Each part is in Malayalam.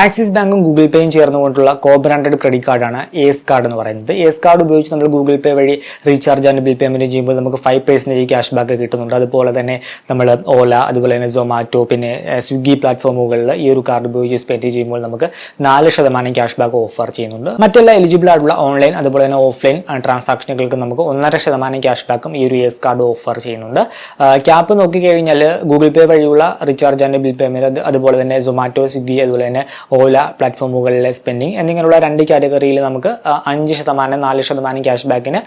ആക്സിസ് ബാങ്കും ഗൂഗിൾ പേയും ചേർന്നുകൊണ്ടുള്ള കോ ബ്രാൻഡഡ് ക്രെഡിറ്റ് കാർഡാണ് എസ് കാർഡ് എന്ന് പറയുന്നത്. എസ് കാർഡ് ഉപയോഗിച്ച് നമ്മൾ ഗൂഗിൾ പേ വഴി റീചാർജ് ആൻഡ് ബിൽ പേയ്മെന്റ് ചെയ്യുമ്പോൾ നമുക്ക് ഫൈവ് പേഴ്സന്റേജ് ക്യാഷ് ബാക്ക് കിട്ടുന്നുണ്ട്. അതുപോലെ തന്നെ നമ്മൾ ഓല അതുപോലെ തന്നെ സൊമാറ്റോ പിന്നെ സ്വിഗ്ഗി പ്ലാറ്റ്ഫോമുകളിൽ ഈ ഒരു കാർഡ് ഉപയോഗിച്ച് സ്പെൻഡ് ചെയ്യുമ്പോൾ നമുക്ക് നാല് ശതമാനം ക്യാഷ് ബാക്ക് ഓഫർ ചെയ്യുന്നുണ്ട്. മറ്റെല്ലാ എലിജിബിൾ ആയിട്ടുള്ള ഓൺലൈൻ അതുപോലെ തന്നെ ഓഫ്ലൈൻ ട്രാൻസാക്ഷനുകൾക്ക് നമുക്ക് ഒന്നര ശതമാനം ക്യാഷ് ബാക്കും ഈ ഒരു എസ് കാർഡ് ഓഫർ ചെയ്യുന്നുണ്ട്. ക്യാപ്പ് നോക്കിക്കഴിഞ്ഞാൽ ഗൂഗിൾ പേ വഴിയുള്ള റീചാർജ് ആൻഡ് ബിൽ പേയ്മെന്റ് അതുപോലെ തന്നെ സൊമാറ്റോ സ്വിഗ്ഗി അതുപോലെ തന്നെ ഓല പ്ലാറ്റ്ഫോമുകളിലെ സ്പെൻഡിങ് എന്നിങ്ങനെയുള്ള രണ്ട് കാറ്റഗറിയിൽ നമുക്ക് അഞ്ച് ശതമാനം നാല് ശതമാനം ക്യാഷ് ബാക്കിന്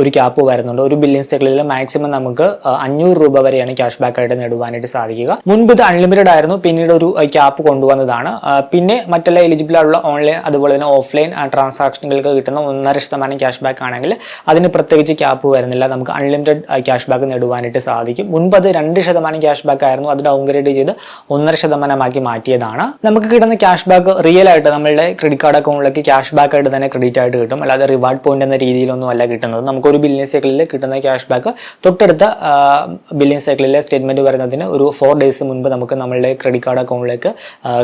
ഒരു ക്യാപ്പ് വരുന്നുണ്ട്. ഒരു ബില്ലിംഗ് സ്റ്റേക്കിൽ മാക്സിമം നമുക്ക് അഞ്ഞൂറ് രൂപ വരെയാണ് ക്യാഷ് ബാക്ക് ആയിട്ട് നേടുവാനായിട്ട് സാധിക്കുക. മുൻപ് ഇത് അൺലിമിറ്റഡ് ആയിരുന്നു പിന്നീട് ഒരു ക്യാപ്പ് കൊണ്ടുവന്നതാണ്. പിന്നെ മറ്റെല്ലാ എലിജിബിൾ ആയിട്ടുള്ള ഓൺലൈൻ അതുപോലെ തന്നെ ഓഫ്ലൈൻ ട്രാൻസാക്ഷനുകൾക്ക് കിട്ടുന്ന ഒന്നര ശതമാനം ക്യാഷ് ബാക്ക് ആണെങ്കിൽ അതിന് പ്രത്യേകിച്ച് ക്യാപ്പ് വരുന്നില്ല. നമുക്ക് അൺലിമിറ്റഡ് ക്യാഷ് ബാക്ക് നേടുവാനായിട്ട് സാധിക്കും. മുൻപ് അത് രണ്ട് ശതമാനം ക്യാഷ് ബാക്ക് ആയിരുന്നു അത് ഡൗൺഗ്രേഡ് ചെയ്ത് ഒന്നര ശതമാനമാക്കി മാറ്റിയതാണ്. നമുക്ക് കിട്ടുന്ന ക്യാഷ് ബാക്ക് റിയൽ ആയിട്ട് നമ്മളുടെ ക്രെഡിറ്റ് കാർഡ് അക്കൗണ്ടിലേക്ക് ക്യാഷ് ബാക്ക് ആയിട്ട് തന്നെ ക്രെഡിറ്റ് ആയിട്ട് കിട്ടും. അല്ലാതെ റിവാർഡ് പോയിന്റ് എന്ന രീതിയിലൊന്നും അല്ല കിട്ടുന്നത്. നമുക്കൊരു ബില്ലിംഗ് സൈക്കിളിൽ കിട്ടുന്ന ക്യാഷ് ബാക്ക് തൊട്ടടുത്ത ബില്ലിംഗ് സൈക്കിളിലെ സ്റ്റേറ്റ്മെന്റ് വരുന്നതിന് ഒരു ഫോർ ഡേയ്സ് മുൻപ് നമുക്ക് നമ്മളുടെ ക്രെഡിറ്റ് കാർഡ് അക്കൗണ്ടിലേക്ക്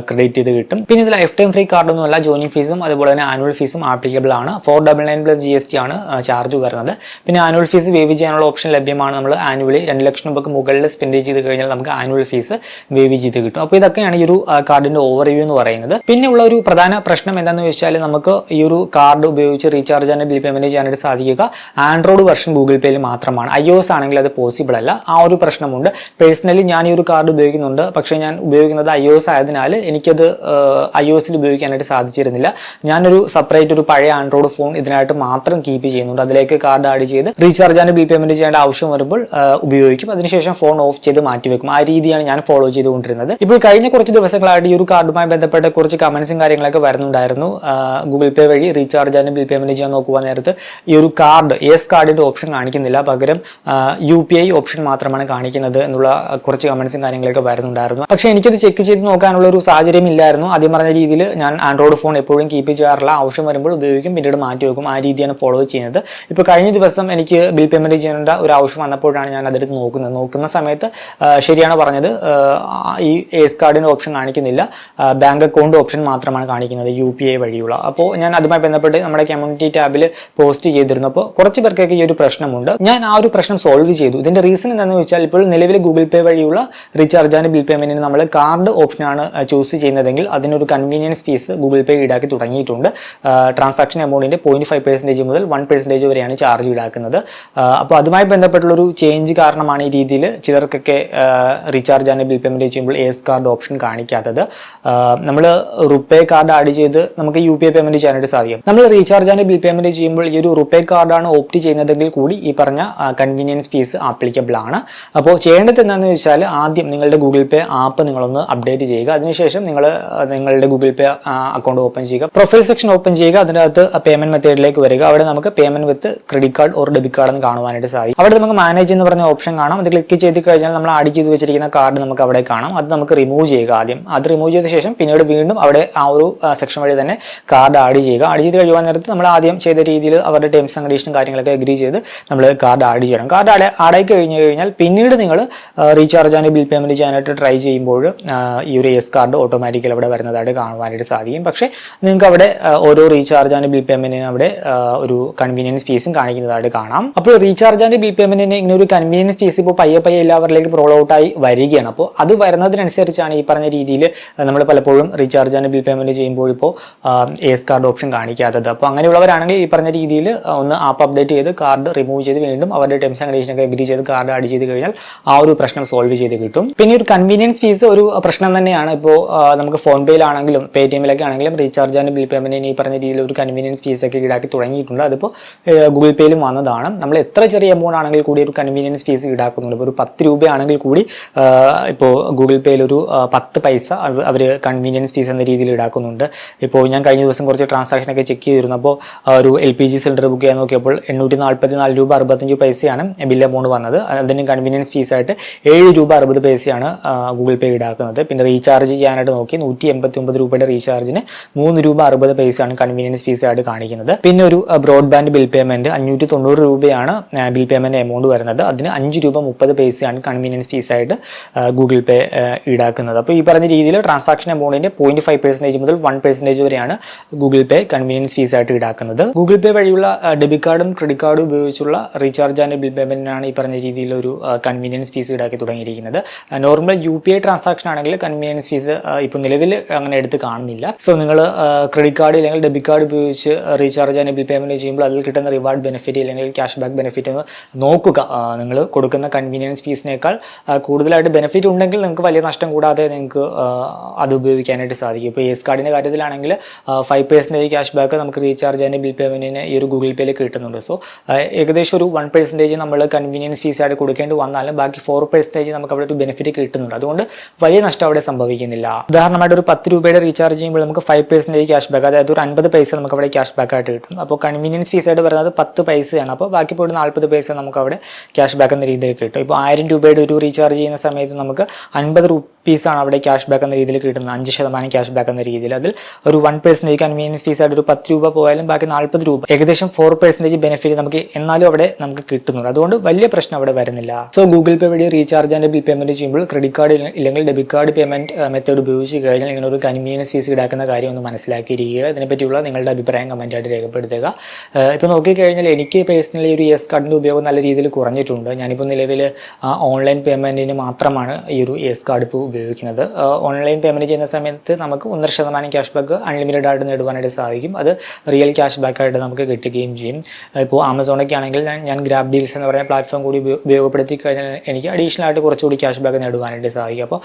ക്രെഡിറ്റ് ചെയ്ത് കിട്ടും. പിന്നെ ഇത് ലൈഫ് ടൈം ഫ്രീ കാർഡൊന്നുമല്ല ജോയിനിങ് ഫീസും അതുപോലെ തന്നെ ആനുവൽ ഫീസും ആപ്ലിക്കബിൾ ആണ്. Four double nine plus G S T ആണ് ചാർജ് വരുന്നത്. പിന്നെ ആനുവൽ ഫീസ് വേവ് ചെയ്യാനുള്ള ഓപ്ഷൻ ലഭ്യമാണ്. നമ്മൾ ആനുവലി രണ്ട് ലക്ഷം രൂപയ്ക്ക് മുകളിൽ സ്പെൻഡ് ചെയ്ത് കഴിഞ്ഞാൽ നമുക്ക് ആനുവൽ ഫീസ് വേവ് ചെയ്ത് കിട്ടും. അപ്പോൾ ഇതൊക്കെയാണ് ഈ ഒരു കാർഡിന്റെ ഓവർവ്യൂ എന്ന് പറയുന്നത്. പിന്നെ ഉള്ള ഒരു പ്രധാന പ്രശ്നം എന്താണെന്ന് വെച്ചാൽ നമുക്ക് ഈ ഒരു കാർഡ് ഉപയോഗിച്ച് റീചാർജ് ആൻഡ് ബിൽ പേയ്മെന്റ് ചെയ്യാനായിട്ട് സാധിക്കുക. ആൻഡ്രോയിഡ് വെർഷൻ ഗൂഗിൾ പേയിൽ മാത്രമാണ്. ഐ ആണെങ്കിൽ അത് പോസിബിൾ അല്ല. ആ ഒരു പ്രശ്നമുണ്ട്. പേഴ്സണലി ഞാൻ ഈ ഒരു കാർഡ് ഉപയോഗിക്കുന്നുണ്ട്. പക്ഷേ ഞാൻ ഉപയോഗിക്കുന്നത് ഐ എസ് ആയതിനാൽ എനിക്കത് ഐ എസിൽ ഉപയോഗിക്കാനായിട്ട് സാധിച്ചിരുന്നില്ല. ഞാനൊരു സെപ്പറേറ്റ് ഒരു പഴയ ആൻഡ്രോയിഡ് ഫോൺ ഇതിനായിട്ട് മാത്രം കീപ്പ് ചെയ്യുന്നുണ്ട്. അതിലേക്ക് കാർഡ് ആഡ് ചെയ്ത് റീചാർജ് ആൻഡ് ബിൽ പേയ്മെന്റ് ചെയ്യേണ്ട ആവശ്യം വരുമ്പോൾ ഉപയോഗിക്കും. അതിനുശേഷം ഫോൺ ഓഫ് ചെയ്ത് മാറ്റിവെക്കും. ആ രീതിയാണ് ഞാൻ ഫോളോ ചെയ്തുകൊണ്ടിരുന്നത്. ഇപ്പോൾ കഴിഞ്ഞ കുറച്ച് ദിവസങ്ങളായിട്ട് ഈ ഒരു കാർഡുമായി ബന്ധപ്പെട്ട കുറച്ച് കമൻസും കാര്യങ്ങളൊക്കെ വരുന്നുണ്ടായിരുന്നു. ഗൂഗിൾ പേ വഴി റീചാർജ് ആൻഡ് ബിൽ പേയ്മെന്റ് ചെയ്യാൻ നോക്കുവാൻ നേരത്ത് ഈ ഒരു കാർഡ് എസ് കാർഡിന്റെ ഓപ്ഷൻ കാണിക്കുന്നില്ല. പകരം യു പി ഐ ഓപ്ഷൻ മാത്രമാണ് കാണിക്കുന്നത് എന്നുള്ള കുറച്ച് കമൻസും കാര്യങ്ങളൊക്കെ വരുന്നുണ്ടായിരുന്നു. പക്ഷേ എനിക്കത് ചെക്ക് ചെയ്ത് നോക്കാനുള്ള ഒരു സാഹചര്യം ഇല്ലായിരുന്നു. ആദ്യം പറഞ്ഞ രീതിയിൽ ഞാൻ ആൻഡ്രോയിഡ് ഫോൺ എപ്പോഴും കീപ്പ് ചെയ്യാറില്ല ആവശ്യം വരുമ്പോൾ ഉപയോഗിക്കും പിന്നീട് മാറ്റി വെക്കും. ആ രീതിയാണ് ഫോളോ ചെയ്യുന്നത്. ഇപ്പോൾ കഴിഞ്ഞ ദിവസം എനിക്ക് ബിൽ പേയ്മെന്റ് ചെയ്യേണ്ട ഒരു ആവശ്യം വന്നപ്പോഴാണ് ഞാൻ അതെടുത്ത് നോക്കുന്നത്. നോക്കുന്ന സമയത്ത് ശരിയാണ് പറഞ്ഞത്. ഈ എസ് കാർഡിന്റെ ഓപ്ഷൻ കാണിക്കുന്നില്ല. ബാങ്ക് അക്കൗണ്ട് ഓപ്ഷൻ മാത്രമാണ് കാണിക്കുന്നത് യു പി ഐ വഴിയുള്ള. അപ്പോൾ ഞാൻ അതുമായി ബന്ധപ്പെട്ട് നമ്മുടെ കമ്മ്യൂണിറ്റി ടാബിൽ പോസ്റ്റ് ചെയ്തിരുന്നു. അപ്പോൾ കുറച്ച് പേർക്കൊക്കെ ഈ ഒരു പ്രശ്നമുണ്ട്. ഞാൻ ആ ഒരു പ്രശ്നം സോൾവ് ചെയ്തു. ഇതിന്റെ റീസൺ എന്താണെന്ന് വെച്ചാൽ ഇപ്പോൾ നിലവിൽ ഗൂഗിൾ പേ വഴിയുള്ള റീചാർജ് ആൻഡ് ബിൽ പേയ്മെന്റിന് നമ്മൾ കാർഡ് ഓപ്ഷനാണ് ചൂസ് ചെയ്യുന്നതെങ്കിൽ അതിനൊരു കൺവീനിയൻസ് ഫീസ് ഗൂഗിൾ പേ ഈടാക്കി തുടങ്ങിയിട്ടുണ്ട്. ട്രാൻസാക്ഷൻ എമൗണ്ടിന്റെ പോയിന്റ് ഫൈവ് പെർസെന്റേജ് മുതൽ വൺ പെർസെന്റേജ് വരെയാണ് ചാർജ് ഈടാക്കുന്നത്. അപ്പോൾ അതുമായി ബന്ധപ്പെട്ടുള്ളൊരു ചേഞ്ച് കാരണമാണ് ഈ രീതിയിൽ ചിലർക്കൊക്കെ റീചാർജ് ആൻഡ് ബിൽ പേയ്മെന്റ് ചെയ്യുമ്പോൾ എസ് കാർഡ് ഓപ്ഷൻ കാണിക്കാത്തത്. നമ്മൾ റുപ്പേ കാർഡ് ആഡ് ചെയ്ത് നമുക്ക് യു പി ഐ പേയ്മെന്റ് ചെയ്യാനായിട്ട് സാധിക്കും. നമ്മൾ റീചാർജ് ആൻഡ് ബിൽ പേയ്മെന്റ് ചെയ്യുമ്പോൾ ഈ ഒരു റുപ്പേ കാർഡാണ് ഓപ്റ്റ് ചെയ്യുന്നതെങ്കിൽ കൂടി ഈ പറഞ്ഞ കൺവീനിയൻസ് ഫീസ് ആപ്ലിക്കബിൾ ആണ്. അപ്പോൾ ചെയ്യേണ്ടത് എന്താണെന്ന് വെച്ചാൽ ആദ്യം നിങ്ങളുടെ ഗൂഗിൾ പേ ആപ്പ് നിങ്ങളൊന്ന് അപ്ഡേറ്റ് ചെയ്യുക. അതിനുശേഷം നിങ്ങൾ നിങ്ങളുടെ ഗൂഗിൾ പേ അക്കൗണ്ട് ഓപ്പൺ ചെയ്യുക. പ്രൊഫൈൽ സെക്ഷൻ ഓപ്പൺ ചെയ്യുക. അതിനകത്ത് പേയ്മെന്റ് മെത്തേഡിലേക്ക് വരിക. അവിടെ നമുക്ക് payment with credit card or debit card എന്ന് കാണുവാനായിട്ട് സാധിക്കും. അവിടെ നമുക്ക് മാനേജ് എന്ന് പറഞ്ഞ ഓപ്ഷൻ കാണാം. അത് ക്ലിക്ക് ചെയ്ത് കഴിഞ്ഞാൽ നമ്മൾ ആഡ് ചെയ്ത് വെച്ചിരിക്കുന്ന കാർഡ് നമുക്ക് അവിടെ കാണാം. അത് നമുക്ക് റിമൂവ് ചെയ്യുക ആദ്യം. അത് റിമൂവ് ചെയ്ത ശേഷം പിന്നീട് വീണ്ടും അവിടെ ആ ഒരു സെക്ഷൻ വഴി തന്നെ കാർഡ് ആഡ് ചെയ്യുക. ആഡ് ചെയ്ത് കഴിയുവാൻ നേരത്ത് നമ്മൾ ആദ്യം ചെയ്ത രീതിയിൽ അവരുടെ ടേംസ് ആൻഡ് കണ്ടീഷനും കാര്യങ്ങളൊക്കെ എഗ്രി ചെയ്ത് നമ്മൾ കാർഡ് ആഡ് ചെയ്യണം. കാർഡ് ആഡ് ആഡായി കഴിഞ്ഞ് കഴിഞ്ഞാൽ പിന്നീട് നിങ്ങൾ റീചാർജ് ആൻഡ് ബിൽ പേയ്മെന്റ് ചെയ്യാനായിട്ട് ട്രൈ ചെയ്യുമ്പോൾ ഈ ഒരു എസ് കാർഡ് ഓട്ടോമാറ്റിക്കലി അവിടെ വരുന്നതായിട്ട് കാണുവാനായിട്ട് സാധിക്കും. പക്ഷേ നിങ്ങൾക്ക് അവിടെ ഓരോ റീചാർജ് ആൻഡ് ബിൽ പേയ്മെന്റിന് അവിടെ ഒരു കൺവീനിയൻസ് ഫീസും കാണിക്കുന്നതായിട്ട് കാണാം. അപ്പോൾ റീചാർജ് ആൻഡ് ബിൽ പേയ്മെന്റിന് ഇങ്ങനെ ഒരു കൺവീനിയൻസ് ഫീസ് ഇപ്പോൾ പയ്യെ പയ്യെ എല്ലാവരിലേക്കും റോൾ ഔട്ടായി വരികയാണ്. അപ്പോൾ അത് വരുന്നതിനനുസരിച്ചാണ് ഈ പറഞ്ഞ രീതിയിൽ നമ്മൾ പലപ്പോഴും റീചാർജ് ആൻഡ് ബിൽ പേയ്മെന്റ് ചെയ്യുമ്പോൾ ഇപ്പോൾ എസ് കാർഡ് ഓപ്ഷൻ കാണിക്കാത്തത്. അപ്പോൾ അങ്ങനെയുള്ളവരാണെങ്കിൽ ഈ പറഞ്ഞ രീതിയിൽ ഒന്ന് ആപ്പ് അപ്ഡേറ്റ് ചെയ്ത് കാർഡ് റിമൂവ് ചെയ്ത് വീണ്ടും അവരുടെ ടേംസ് ആൻഡ് കണ്ടീഷനൊക്കെ എഗ്രി ചെയ്ത് കാർഡ് ആഡ് ചെയ്ത് കഴിഞ്ഞാൽ ആ ഒരു പ്രശ്നം സോൾവ് ചെയ്ത് കിട്ടും. പിന്നെ ഒരു കൺവീനിയൻസ് ഫീസ് ഒരു പ്രശ്നം തന്നെയാണ്. ഇപ്പോൾ നമുക്ക് ഫോൺ പേയിലാണെങ്കിലും പേ ടി എമ്മിലൊക്കെ ആണെങ്കിലും റീചാർജ് ആൻഡ് ബിൽ പേയ്മെന്റിന് ഈ പറഞ്ഞ രീതിയിൽ ഒരു കൺവീനിയൻസ് ഫീസ് ഒക്കെ ഈടാക്കി തുടങ്ങിയിട്ടുണ്ട്. അതിപ്പോൾ ഗൂഗിൾ പേയിലും വന്നതാണ്. നമ്മൾ എത്ര ചെറിയ എമൗണ്ട് ആണെങ്കിൽ കൂടി ഒരു കൺവീനിയൻസ് ഫീസ് ഈടാക്കുന്നുണ്ട്. ഇപ്പോൾ ഒരു പത്ത് രൂപയാണെങ്കിൽ കൂടി ഇപ്പോൾ ഗൂഗിൾ പേയിൽ ഒരു പത്ത് പൈസ അവർ കൺവീനിയൻസ് ഫീസ് എന്ന രീതിയിൽ ഈടാക്കുന്നുണ്ട്. ഇപ്പോൾ ഞാൻ കഴിഞ്ഞ ദിവസം കുറച്ച് ട്രാൻസാക്ഷനൊക്കെ ചെക്ക് ചെയ്തിരുന്നു. അപ്പോൾ ഒരു L P G cylinder book ചെയ്യാൻ നോക്കിയപ്പോൾ എണ്ണൂറ്റി നാൽപ്പത്തി നാല് രൂപ അറുപത്തഞ്ച് പൈസയാണ് ബിൽ എമൗണ്ട് വന്നത്. അതിന് കൺവീനിയൻസ് ഫീസായിട്ട് ഏഴ് രൂപ അറുപത് പൈസയാണ് ഗൂഗിൾ പേ ഈടാക്കുന്നത്. പിന്നെ റീചാർജ് ചെയ്യാനായിട്ട് നോക്കി നൂറ്റി എൺപത്തി ഒമ്പത് രൂപയുടെ റീചാർജിന് മൂന്ന് രൂപ അറുപത് പൈസയാണ് കൺവീനിയൻസ് ഫീസായിട്ട് കാണിക്കുന്നത്. പിന്നെ ഒരു ബ്രോഡ്ബാൻഡ് ബിൽ പേയ്മെന്റ് അഞ്ഞൂറ്റി തൊണ്ണൂറ് രൂപയാണ് ബിൽ പേയ്മെന്റ് എമൗണ്ട് വരുന്നത്. അതിന് അഞ്ച് രൂപ മുപ്പത് പൈസയാണ് കൺവീനിയൻസ് ഫീസായിട്ട് ഗൂഗിൾ പേ ഈടാക്കുന്നത്. അപ്പോൾ ഈ പറഞ്ഞ രീതിയിൽ ട്രാൻസാക്ഷൻ എമൗണ്ടിന്റെ പോയിന്റ് ഫൈവ് പെർസെന്റേജ് മുതൽ വൺ പെർസെന്റേജ് വരെയാണ് ഗൂഗിൾ പേ കൺവീനിയൻസ് ഫീസ് ആയിട്ട് ഈടാക്കുന്നത്. ഗൂഗിൾ പേ വഴിയുള്ള ഡെബിറ്റ് കാർഡും ക്രെഡിറ്റ് കാർഡും ഉപയോഗിച്ചുള്ള റീചാർജ് ആൻഡ് ബിൽ പേയ്മെന്റിനാണ് ഈ പറഞ്ഞ രീതിയിലൊരു കൺവീനിയൻസ് ഫീസ് ഈടാക്കി തുടങ്ങിയിരിക്കുന്നത്. Normal U P I transaction ആണെങ്കിൽ കൺവീനിയൻസ് ഫീസ് ഇപ്പോൾ നിലവിൽ അങ്ങനെ എടുത്ത് കാണുന്നില്ല. സോ നിങ്ങൾ ക്രെഡിറ്റ് കാർഡ് അല്ലെങ്കിൽ ഡെബിറ്റ് കാർഡ് ഉപയോഗിച്ച് റീചാർജ് ആൻഡ് ബിൽ പേയ്മെന്റ് ചെയ്യുമ്പോൾ അതിൽ കിട്ടുന്ന റിവാർഡ് ബെനിഫിറ്റ് അല്ലെങ്കിൽ ക്യാഷ് ബാക്ക് ബെനിഫിറ്റ് ഒന്ന് നോക്കുക നിങ്ങൾ കൊടുക്കുന്ന കൺവീനിയൻസ് ഫീസിനേക്കാൾ കൂടുതലായിട്ട് ബെനിഫിറ്റ് ഉണ്ടെങ്കിൽ നിങ്ങൾക്ക് വലിയ നഷ്ടം കൂടാതെ നിങ്ങൾക്ക് അത് അത് ഉപയോഗിക്കാനായിട്ട് സാധിക്കും. ഇപ്പോൾ എസ് കാർഡിന്റെ കാര്യത്തിലാണെങ്കിൽ ഫൈവ് പെർസെന്റേജ് ക്യാഷ് ബാക്ക് നമുക്ക് റീചാർജ് അതിന്റെ ബിൽ പേയ്മെന്റിന് ഈ ഒരു ഗൂഗിൾ പേയിൽ കിട്ടുന്നുണ്ട്. സോ ഏകദേശം ഒരു വൺ പെർസെന്റേജ് നമ്മൾ കൺവീനിയൻസ് ഫീസ് ആയിട്ട് കൊടുക്കേണ്ടി വന്നാലും ബാക്കി ഫോർ പെർസെന്റേജ് നമുക്ക് അവിടെ ഒരു ബെനിഫിറ്റ് കിട്ടുന്നുണ്ട്. അതുകൊണ്ട് വലിയ നഷ്ടം അവിടെ സംഭവിക്കുന്നില്ല. ഉദാഹരണമായിട്ട് ഒരു പത്ത് രൂപയുടെ റീചാർജ് ചെയ്യുമ്പോൾ നമുക്ക് ഫൈവ് പെർസെന്റേജ് ക്യാഷ് ബാക്ക് അതായത് ഒരു അൻപത് പൈസ നമുക്ക് അവിടെ ക്യാഷ് ബാക്ക് ആയിട്ട് കിട്ടും അപ്പോൾ കൺവീനിയൻസ് ഫീസ് ആയിട്ട് പറയുന്നത് പത്ത് പൈസയാണ്. അപ്പോൾ ബാക്കി പോയിട്ട് നാൽപ്പത് പൈസ നമുക്ക് അവിടെ ക്യാഷ് ബാക്ക് എന്ന രീതിയിൽ കിട്ടും. ഇപ്പോൾ ആയിരം രൂപയുടെ ഒരു റീചാർജ് ചെയ്യുന്ന സമയത്ത് നമുക്ക് അൻപത് റുപ്പീസാണ് അവിടെ ക്യാഷ് ബാക്ക് എന്ന രീതിയിൽ കിട്ടുന്നത്. അഞ്ച് ശതമാനം ക്യാഷ് ബാക്ക് എന്ന രീതിയിൽ. അതിൽ ഒരു വൺ പെർസെന്റേജ് കൺവീനിയൻസ് ഫീസായിട്ട് ഒരു പത്ത് രൂപ പോയാലും ബാക്കി നാൽപ്പത് രൂപ. ഏകദേശം ഫോർ പെർസെന്റേജ് ബെനിഫിറ്റ് നമുക്ക് എന്നാലും അവിടെ നമുക്ക് കിട്ടുന്നുണ്ട്. അതുകൊണ്ട് വലിയ പ്രശ്നം അവിടെ വരുന്നില്ല. സോ ഗൂഗിൾ പേ വഴി റീചാർജ് ആൻഡ് ബിൽ പേയ്മെന്റ് ചെയ്യുമ്പോൾ ക്രെഡിറ്റ് കാർഡ് ഇല്ലെങ്കിൽ ഡെബിറ്റ് കാർഡ് പേയ്മെന്റ് മെത്തേഡ് ഉപയോഗിച്ച് കഴിഞ്ഞാൽ ഇങ്ങനെ ഒരു കൺവീനിയൻസ് ഫീസ് ഈടാക്കുന്ന കാര്യം ഒന്ന് മനസ്സിലാക്കിയിരിക്കുക. ഇതിനെപ്പറ്റിയുള്ള നിങ്ങളുടെ അഭിപ്രായം കമന്റ് ആയിട്ട് രേഖപ്പെടുത്തുക. ഇപ്പോൾ നോക്കിക്കഴിഞ്ഞാൽ എനിക്ക് പേഴ്സണലി ഒരു എസ് കാർഡിന്റെ ഉപയോഗം നല്ല രീതിയിൽ കുറഞ്ഞിട്ടുണ്ട്. ഞാനിപ്പോൾ നിലവിൽ ഓൺലൈൻ പേയ്മെന്റിന് മാത്രമാണ് ഈ ഒരു എസ് കാർഡ് ഇപ്പോൾ ഉപയോഗിക്കുന്നത്. ഓൺലൈൻ പേയ്മെന്റ് ചെയ്യുന്ന സമയത്ത് നമുക്ക് ഒന്നര ശതമാനം ക്യാഷ് ബാക്ക് അൺലിമിറ്റഡ് ആയിട്ട് നേടുവാനായിട്ട് സാധിക്കും. അത് റിയൽ ക്യാഷ് ബാക്ക് ആയിട്ട് നമുക്ക് കിട്ടുകയും ചെയ്യും. ഇപ്പോൾ ആമസോണൊക്കെ ആണെങ്കിൽ ഞാൻ ഞാൻ ഗ്രാബ് ഡീൽസ് എന്ന് പറയുന്ന പ്ലാറ്റ്ഫോം കൂടി ഉപയോഗപ്പെടുത്തി കഴിഞ്ഞാൽ എനിക്ക് അഡീഷണൽ ആയിട്ട് കുറച്ചുകൂടി ക്യാഷ് ബാക്ക് നേടുവാനായിട്ട് സാധിക്കും. അപ്പോൾ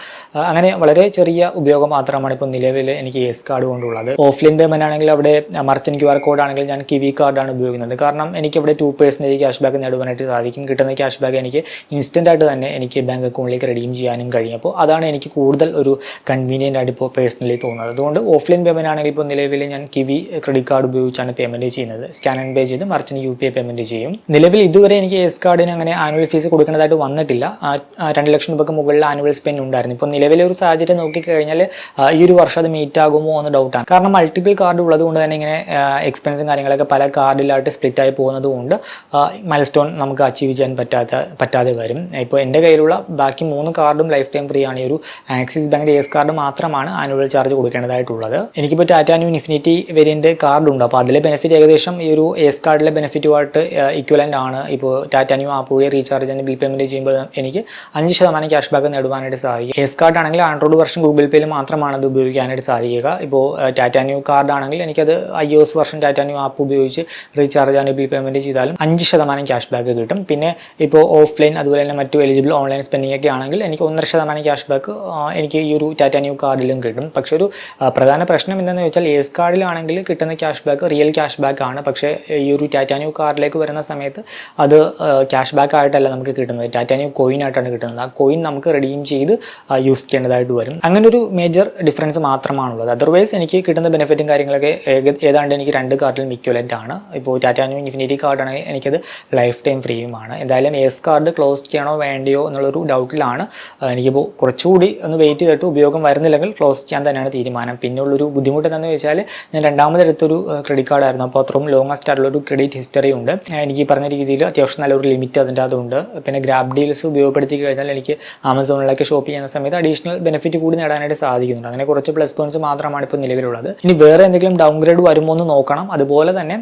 അങ്ങനെ വളരെ ചെറിയ ഉപയോഗം മാത്രമാണ് ഇപ്പോൾ നിലവിൽ എനിക്ക് എസ് കാർഡ് കൊണ്ടുള്ളത്. ഓഫ്ലൈൻ പേയ്മെന്റ് ആണെങ്കിൽ അവിടെ മർച്ചൻ ക്യു ആർ കോഡ് ആണെങ്കിൽ ഞാൻ കിവി കാർഡാണ് ഉപയോഗിക്കുന്നത്. കാരണം എനിക്ക് അവിടെ ടു പേഴ്സന്റേജ് ക്യാഷ് ബാക്ക് നേടുവാനായിട്ട് സാധിക്കും. കിട്ടുന്ന ക്യാഷ് ബാക്ക് എനിക്ക് ഇൻസ്റ്റന്റ് ആയിട്ട് തന്നെ എനിക്ക് ബാങ്ക് അക്കൗണ്ടിലേക്ക് റെഡീം ചെയ്യാനും കഴിയും. അപ്പോൾ അതാണ് എനിക്ക് കൂടുതൽ ഒരു കൺവീനിയന്റ് ആയിട്ട് ഇപ്പോൾ പേഴ്സണലി തോന്നുന്നത്. അതുകൊണ്ട് ഓഫ്ലൈൻ പേയ്മെന്റ് ആണെങ്കിൽ ഇപ്പോൾ നിലവിൽ ഞാൻ കിവി ക്രെഡിറ്റ് കാർഡ് ഉപയോഗിച്ചാണ് പേയ്മെന്റ് ചെയ്യുന്നത്. സ്കാൻ ആൻഡ് പേ ചെയ്ത് മറിച്ചിന് യു പി ഐ പേയ്മെന്റ് ചെയ്യും. നിലവിൽ ഇതുവരെ എനിക്ക് എസ് കാർഡിന് അങ്ങനെ ആനുവൽ ഫീസ് കൊടുക്കേണ്ടതായിട്ട് വന്നിട്ടില്ല. രണ്ട് ലക്ഷം രൂപയ്ക്ക് മുകളിൽ ആനുവൽ സ്പെൻഡ് ഉണ്ടായിരുന്നു. ഇപ്പോൾ നിലവിലെ ഒരു സാഹചര്യം നോക്കിക്കഴിഞ്ഞാൽ ഈ ഒരു വർഷം അത് മീറ്റ് ആകുമോ എന്ന് ഡൗട്ടാണ് കാരണം മൾട്ടിപ്പിൾ കാർഡ് ഉള്ളത് കൊണ്ട് തന്നെ ഇങ്ങനെ എക്സ്പെൻസും കാര്യങ്ങളൊക്കെ പല കാർഡിലായിട്ട് സ്പ്ലിറ്റ് ആയി പോകുന്നത് കൊണ്ട് മൈൽ സ്റ്റോൺ നമുക്ക് അച്ചീവ് ചെയ്യാൻ പറ്റാത്ത പറ്റാതെ വരും. ഇപ്പോൾ എന്റെ കയ്യിലുള്ള ബാക്കി മൂന്ന് കാർഡും ലൈഫ് ടൈം ഫ്രീ ആണ്. ഈ ഒരു ആക്സിസ് ബാങ്കിന്റെ എസ് കാർഡ് മാത്രമാണ് ആനുവൽ ചാർജ് കൊടുക്കേണ്ടതായിട്ടുള്ളത്. എനിക്കിപ്പോൾ Tata Neu Infinity variant card ഉണ്ട്. അപ്പോൾ അതിലെ ബെനിഫിറ്റ് ഏകദേശം ഈ ഒരു എസ് കാർഡിലെ ബെനിഫിറ്റുമായിട്ട് ഇക്വലന്റ് ആണ്. ഇപ്പോൾ ടാറ്റ ന്യൂ ആപ്പ് വഴി റീചാർജ് ചെയ്യുന്ന ബിൽ പേയ്മെന്റ് ചെയ്യുമ്പോൾ എനിക്ക് അഞ്ച് ശതമാനം ക്യാഷ് ബാക്ക് നേടുവാനായിട്ട് സാധിക്കും. എസ് കാർഡ് ആണെങ്കിൽ ആൻഡ്രോയിഡ് വെർഷൻ ഗൂഗിൾ പേയിൽ മാത്രമാണ് അത് ഉപയോഗിക്കാനായിട്ട് സാധിക്കുക. ഇപ്പോൾ ടാറ്റ ന്യൂ കാർഡ് ആണെങ്കിൽ എനിക്കത് I O S version Tata Neu app ഉപയോഗിച്ച് റീചാർജ് ആൻഡ് ബിൽ പേയ്മെന്റ് ചെയ്താലും അഞ്ച് ശതമാനം ക്യാഷ് ബാക്ക് കിട്ടും. പിന്നെ ഇപ്പോൾ ഓഫ്ലൈൻ അതുപോലെ തന്നെ മറ്റു എലിജിബിൾ ഓൺലൈൻ സ്പെൻഡിംഗ് ഒക്കെ ആണെങ്കിൽ എനിക്ക് ഒന്നര ശതമാനം ക്യാഷ് ബാക്ക് എനിക്ക് ഈ ഒരു ടാറ്റ ന്യൂ കാർഡിലും കിട്ടും. പക്ഷേ ഒരു പ്രധാന പ്രശ്നം എന്താണെന്ന് വെച്ചാൽ എസ് കാർഡിലാണെങ്കിൽ കിട്ടുന്ന cash back real cash back ആണ്. പക്ഷേ ഈ ഒരു ടാറ്റ ന്യൂ കാർഡിലേക്ക് വരുന്ന സമയത്ത് അത് ക്യാഷ് ബാക്ക് ആയിട്ടല്ല നമുക്ക് കിട്ടുന്നത്. ടാറ്റ ന്യൂ കോയിൻ ആയിട്ടാണ് കിട്ടുന്നത്. ആ കോയിൻ നമുക്ക് റെഡീം ചെയ്ത് യൂസ് ചെയ്യേണ്ടതായിട്ട് വരും. അങ്ങനെ ഒരു മേജർ ഡിഫറൻസ് മാത്രമാണുള്ളത്. അതർവൈസ് എനിക്ക് കിട്ടുന്ന ബെനിഫിറ്റും കാര്യങ്ങളൊക്കെ ഏതാണ്ട് എനിക്ക് രണ്ട് കാർഡിൽ ഇക്വലന്റ് ആണ്. ഇപ്പോൾ ടാറ്റ ന്യൂ ഇൻഫിനിറ്റി കാർഡ് ആണെങ്കിൽ എനിക്കത് ലൈഫ് ടൈം ഫ്രീയുമാണ് എന്തായാലും എസ് കാർഡ് ക്ലോസ് ചെയ്യണോ വേണ്ടയോ എന്നുള്ളൊരു ഡൗട്ടിലാണ് എനിക്കിപ്പോൾ കുറച്ചുകൂടി ഒന്ന് വെയിറ്റ് ചെയ്തിട്ട് ഉപയോഗം വരുന്നില്ലെങ്കിൽ ക്ലോസ് ചെയ്യാൻ തന്നെയാണ് തീരുമാനം. പിന്നെ ഉള്ളൊരു ബുദ്ധിമുട്ട് എന്താണെന്ന് വെച്ചാൽ ഞാൻ രണ്ടാമത് എടുത്തൊരു ക്രെഡിറ്റ് കാർഡ് ആയിരുന്നു. അപ്പോൾ അത്രയും ലോങ്ങസ്റ്റ് ആയിട്ടുള്ള ഒരു ക്രെഡിറ്റ് ഹിസ്റ്ററി ഉണ്ട് എനിക്ക് പറഞ്ഞ രീതിയിൽ അത്യാവശ്യം നല്ലൊരു ലിമിറ്റ് അതിന്റെ അതുണ്ട്. പിന്നെ ഗ്രാബ് ഡീൽസ് ഉപയോഗപ്പെടുത്തി കഴിഞ്ഞാൽ എനിക്ക് ആമസോണിലൊക്കെ ഷോപ്പ് ചെയ്യുന്ന സമയത്ത് അഡീഷണൽ ബെനിഫിറ്റ് കൂടി നേടാനായിട്ട് സാധിക്കുന്നുണ്ട്. അങ്ങനെ കുറച്ച് പ്ലസ് പോയിന്റ്സ് മാത്രമാണ് ഇപ്പോൾ നിലവിലുള്ളത്. ഇനി വേറെ എന്തെങ്കിലും ഡൗൺഗ്രേഡ് വരുമോ എന്ന് നോക്കണം. അതുപോലെ തന്നെ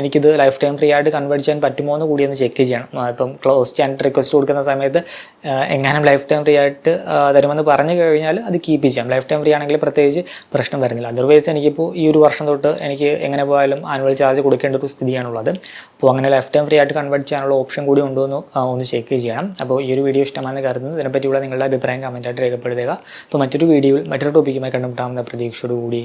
എനിക്കിത് ലൈഫ് ടൈം ഫ്രീ ആയിട്ട് കൺവേർട്ട് ചെയ്യാൻ പറ്റുമോ എന്ന് കൂടി ഒന്ന് ചെക്ക് ചെയ്യണം. ഇപ്പം ക്ലോസ് ചെയ്യാൻ റിക്വസ്റ്റ് കൊടുക്കുന്ന സമയത്ത് എങ്ങാനും ലൈഫ് ടൈം ഫ്രീ ആയിട്ട് ആ, തരുമെന്ന് പറഞ്ഞു കഴിഞ്ഞാൽ അത് കീപ്പ് ചെയ്യാം. ലൈഫ് ടൈം ഫ്രീ ആണെങ്കിൽ പ്രത്യേകിച്ച് പ്രശ്നം വരുന്നില്ല. അതർവൈസ് എനിക്കിപ്പോൾ ഈ ഒരു വർഷം തൊട്ട് എനിക്ക് എങ്ങനെ പോയാലും ആനുവൽ ചാർജ് കൊടുക്കേണ്ട ഒരു സ്ഥിതിയാണുള്ളത്. അപ്പോൾ അങ്ങനെ ലൈഫ് ടൈം ഫ്രീ ആയിട്ട് കൺവേർട്ട് ചെയ്യാനുള്ള ഓപ്ഷൻ കൂടി ഉണ്ടോ എന്ന് ഒന്ന് ചെക്ക് ചെയ്യണം. അപ്പോൾ ഈ ഒരു വീഡിയോ ഇഷ്ടമാണെന്ന് കരുതുന്നു. ഇതിനെപ്പറ്റിയുള്ള നിങ്ങളുടെ അഭിപ്രായം കമന്റായിട്ട് രേഖപ്പെടുത്തുക. അപ്പോൾ മറ്റൊരു വീഡിയോയിൽ മറ്റൊരു ടോപ്പിക്കുമായി കണ്ടുമുട്ടാമെന്ന പ്രതീക്ഷയോടുകൂടി.